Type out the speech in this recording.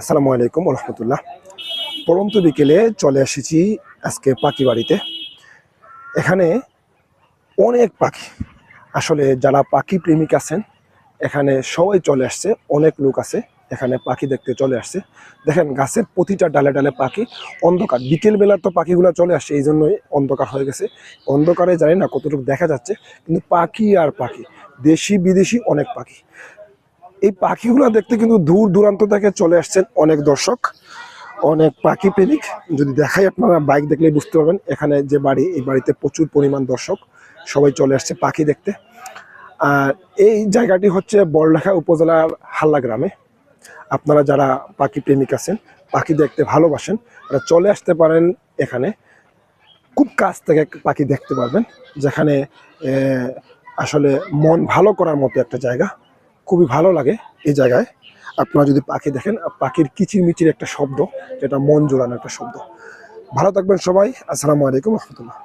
আসসালামু আলাইকুম রহমতুল্লাহ। পরন্ত বিকেলে চলে এসেছি আজকে পাখি বাড়িতে। এখানে অনেক পাখি। আসলে যারা পাখি প্রেমিক আছেন, এখানে সবাই চলে আসছে, অনেক লোক আছে, এখানে পাখি দেখতে চলে আসছে। দেখেন, গাছের প্রতিটা ডালে ডালে পাখি, অন্ধকার। বিকেলবেলা তো পাখিগুলো চলে আসছে এই জন্যই অন্ধকার হয়ে গেছে। অন্ধকারে জানি না কতটুকু দেখা যাচ্ছে, কিন্তু পাখি আর পাখি দেশি বিদেশি অনেক পাখি। এই পাখিগুলো দেখতে কিন্তু দূর দূরান্ত থেকে চলে আসছেন অনেক দর্শক, অনেক পাখি প্রেমিক। যদি দেখাই আপনারা, বাইক দেখলেই বুঝতে পারবেন, এখানে যে বাড়ি, এই বাড়িতে প্রচুর পরিমাণ দর্শক, সবাই চলে আসছে পাখি দেখতে। আর এই জায়গাটি হচ্ছে বড়লেখা উপজেলার হাল্লা গ্রামে। আপনারা যারা পাখি প্রেমিক আছেন, পাখি দেখতে ভালোবাসেন, তারা চলে আসতে পারেন এখানে। খুব কাছ থেকে পাখি দেখতে পারবেন, যেখানে আসলে মন ভালো করার মতো একটা জায়গা। খুবই ভালো লাগে এই জায়গায়। আপনারা যদি পাখি দেখেন পাখির কিচিরমিচির একটা শব্দ, যেটা মন জোড়ানো একটা শব্দ। ভালো থাকবেন সবাই। আসসালামু আলাইকুম রহমতুল্লাহ।